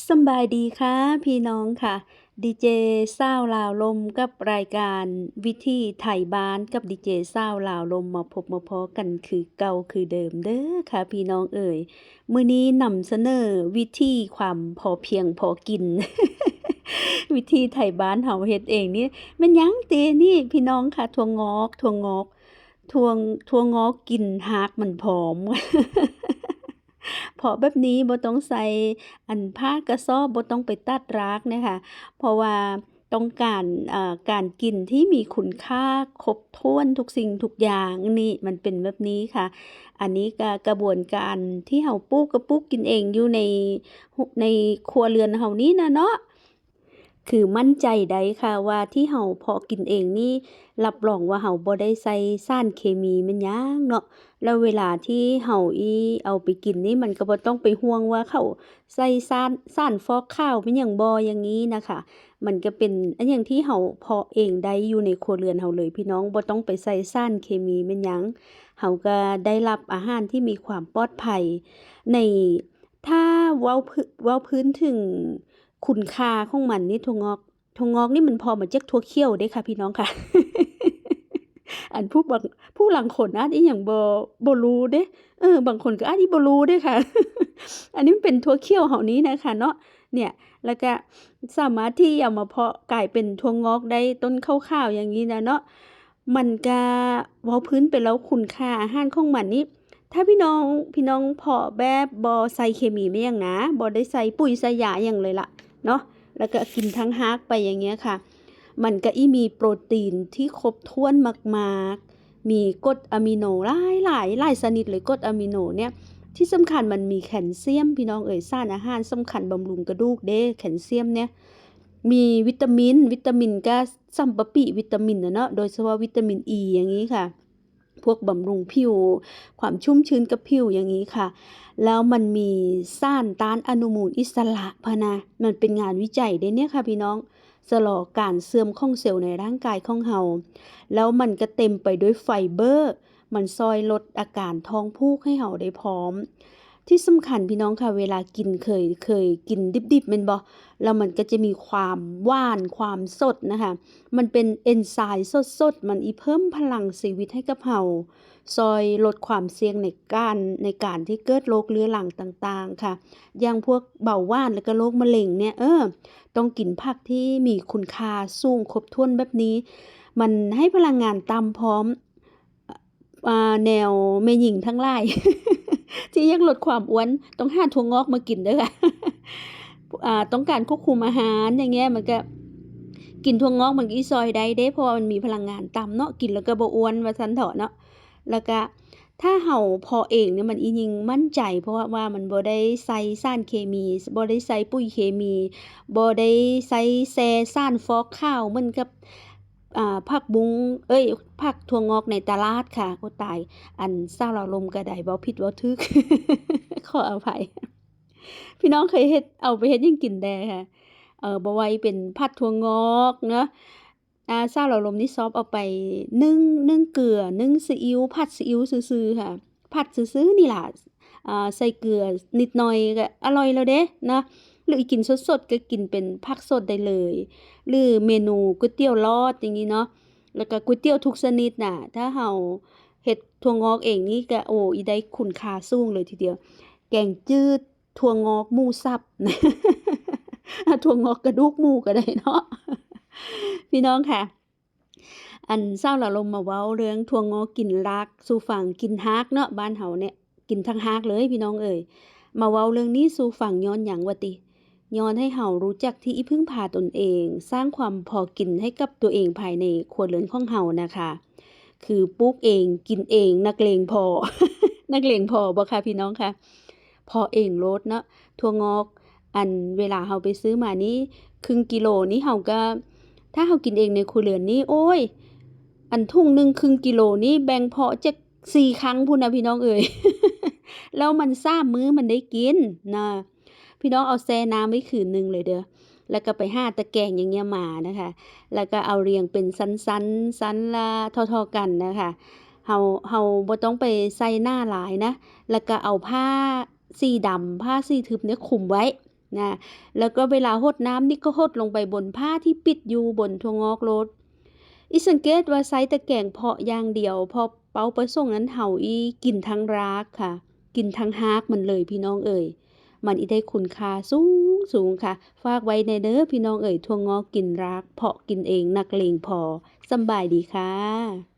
สบายดีค่ะพี่น้องค่ะดีเจสาลาวลมกับรายการวิธีไทยบ้านกับดีเจสาลาวลมมาพบมาพอกันคือเก่าคือเดิมเด้อค่ะ พี่น้องเอ่ยมื้อนี้นำเสนอวิธีความพอเพียงพอกิน วิธีไทยบ้านเฮาเฮ็ดเองนี่ม่นยังเตนี่พี่น้องค่ะถั่วงงอกถั่วงงอกถั่วถั่วงงอกกินรากมันผอม เพาะแบบนี้บ่ต้องใส่อันผ้ากระสอบบ่ต้องไปตัดรากนะคะเพราะว่าต้องการการกินที่มีคุณค่าครบถ้วนทุกสิ่งทุกอย่างนี่มันเป็นแบบนี้ค่ะ อันนี้ก็กระบวนการที่เฮาปลูกกระปุกกินเองอยู่ในในครัวเรือนเฮานี้นะเนาะ คือมั่นใจได้ค่ะว่าที่เฮาเพาะกินเองนี่รับรองว่าเฮาบ่ได้ใส่สารเคมีม่นหยังเนาะแล้วเวลาที่เฮาอีเอาไปกินนี่มันก็บ่ต้องไปห่วงว่าเขาใส่สารสารฟอกข้าวเป็นหยังบ่อย่างงี้นะคะ มันก็เป็นอันหยังที่เฮาเพาะเองได้อยู่ในครัวเรือนเฮาเลยพี่น้องบ่ต้องไปใส่สารเคมีม่นหยังเฮาก็ได้รับอาหารที่มีความปลอดภัยในถ้าเว้าเว้าพื้นถึง คุณค่าของมันนี่ถั่วงอกถั่วงอกนี่มันพอมาจากถั่วเขี้ยวเด้ค่ะ พี่น้องค่ะ อันผู้บางผู้ลางคนอาจอิหยังบ่บ่รู้เด้เออบางคนก็อาจสิบ่รู้เด้ค่ะ อันนี้มันเป็นถั่วเขี้ยวเฮานี้นะคะเนาะเนี่ยแล้วก็สามารถที่เอามาเพาะกลายเป็นถั่วงอกได้ต้นข้าวๆอย่างงี้นะเนาะมันก็ว้าพื้นไปแล้วคุณค่าอาหารของมันนี่ถ้าพี่น้องพี่น้องเพาะแบบบ่ใส่เคมีไมาหยังนะบ่ได้ใส่ปุ๋ยใส่ยาหยังเลยล่ะ เนาะแล้วก็กินทั้งรากไปอย่างเงี้ยค่ะ มันก็อิมีโปรตีนที่ครบถ้วนมากๆ มีกรดอะมิโนหลายหลายหลายชนิดเลยกรดอะมิโนเนี่ยที่สำคัญมันมีแคลเซียมพี่น้องเอ่ยสารอาหารสำคัญบำรุงกระดูกเด้แคลเซียมเนี่ยมีวิตามิน วิตามินก็ซัมปะปิวิตามินอะเนาะโดยเฉพาะวิตามินอีอย่างงี้ค่ะ พวกบำรุงผิว ความชุ่มชื้นกับผิวอย่างนี้ค่ะ แล้วมันมีสานต้านอนุมูลอิสระพนะ มันเป็นงานวิจัยเด้เนี่ยค่ะพี่น้องสลอการเสื่อมของเซลล์ในร่างกายของเฮาแล้วมันก็เต็มไปด้วยไฟเบอร์ มันซอยลดอาการท้องผูกให้เฮาได้พร้อม ที่สำคัญพี่น้องค่ะเวลากินเคยเคยกินดิบๆแม่นบ่แล้วมันก็จะมีความหวานความสดนะคะ มันเป็นเอนไซม์สดๆ มันอีเพิ่มพลังชีวิตให้กับเฮาช่วยลดความเสี่ยงในการในการที่เกิดโรคเรื้อรังต่างๆค่ะ อย่างพวกเบาหวานแล้วก็โรคมะเร็งเนี่ยเออ ต้องกินผักที่มีคุณค่าสูงครบถ้วนแบบนี้ มันให้พลังงานต่ำพร้อมอแนวแม่หญิงทั้งหลาย ที่อยากลดความอ้วนต้องหาถั่วงอกมากินเด้อค่ะอ่าต้องการควบคุมอาหารอย่างเงี้ยมันก็กินถั่วงอกมันก็อีช่วยได้เด้เพราะว่ามันมีพลังงานต่ำเนาะกินแล้วก็บ่อ้วนว่าซั่นเถาะเนาะแล้วก็ถ้าเฮาพาะเองเนี่ยมันอียิ่งมั่นใจ เพราะว่าว่ามันบ่ได้ใส่สารเคมีบ่ได้ใส่ปุ๋ยเคมีบ่ได้ใส่แซ่สารฟอกข้าวเหมือนกับ ผักบุ้งเอ๊ยผักถั่วงอกในตลาดค่ะโอ้ตาย อันสาวลาลมก็ได้เว้าผิดเว้าถูกขออภัย พี่น้องเคยเฮ็ดเอาไปเฮ็ดหยังกินแดค่ะเออบว่าสิเป็นผัดถั่วงอกเนาะอ่าสาวลาลมนี่ชอบเอาไปนึ่งนึ่งเกลือนึ่งซีอิ๊วผัดซีอิ๊วซื่อๆค่ะ ผัดซื่อๆนี่ล่ะอ่าใส่เกลือนิดหน่อยก็อร่อยแล้วเด้เนาะ หรือกินสดๆก็กินเป็นผักสดได้เลย หรือเมนูก๋วยเตี๋ยวลอดอย่างงี้เนาะแล้วก็ก๋วยเตี๋ยวทุกชนิดน่ะ ถ้าเฮาเฮ็ดถั่วงอกเองนี่ก็โอ้อีได้คุณค่าสูงเลยทีเดียว แกงจืดถั่วงอกหมูสับถั่วงอกกระดูกหมูก็ได้เนาะพี่น้องค่ะ อันสาวลาวลมมาเว้าเรื่องถั่วงอกกินรากสู่ฟังกินรากเนาะบ้านเฮาเนี่ยกินทั้งรากเลยพี่น้องเอ่ยมาเว้าเรื่องนี้สู่ฟังย้อนหยังว่าติ ย้อนให้เฮารู้จักที่พึ่งพาตนเอง สร้างความพอกินให้กับตัวเองภายในครัวเรือนของเฮานะคะ คือปลูกเองกินเองนักเลงพอ นักเลงพอบ่ค่ะพี่น้องคะพาะเองโลดเนาะถั่วงอก อันเวลาเฮาไปซื้อมานี่ครึ่งกิโลนี่เฮาก็ ถ้าเฮากินเองในครัวเรือนนี่โอ๊ยอันถุงหนึ่งครึ่งกิโลนี่แบ่งเพาะจัก4ครั้งพูนนะพี่น้องเอ่ยแล้วมัน3มื้อมันได้กินนะ พี่น้องเอาแช่น้ำไว้คืนหนึ่งเลยเด้อแล้วก็ไปห้าตะแกรงอย่างเงี้ยมานะคะ แล้วก็เอาเรียงเป็นชั้นๆชั้นละท่าๆกันนะคะเฮาเฮาบ่ต้องไปใส่หน้าหลายนะ แล้วก็เอาผ้าสีดำผ้าสีทึบเนี่ยคลุมไว้นะแล้วก็เวลารดน้ำนี่ก็รดลงไปบนผ้าที่ปิดอยู่บนถั่วงอกรดอีสังเกตว่าใช้ตะแกงเพาะอย่างเดียว พอเป้าประสงค์นั้นเห่าอีกินทั้งรากค่ะ กินทั้งรากมันเลยพี่น้องเอ่ย มันอีได้คุณค่าสูงสูงค่ะ ฝากไว้ในเด้อพี่น้องเอ๋ยทวงงอกกินรัก เพาะกินเองนักเลงพอสบายดีค่ะ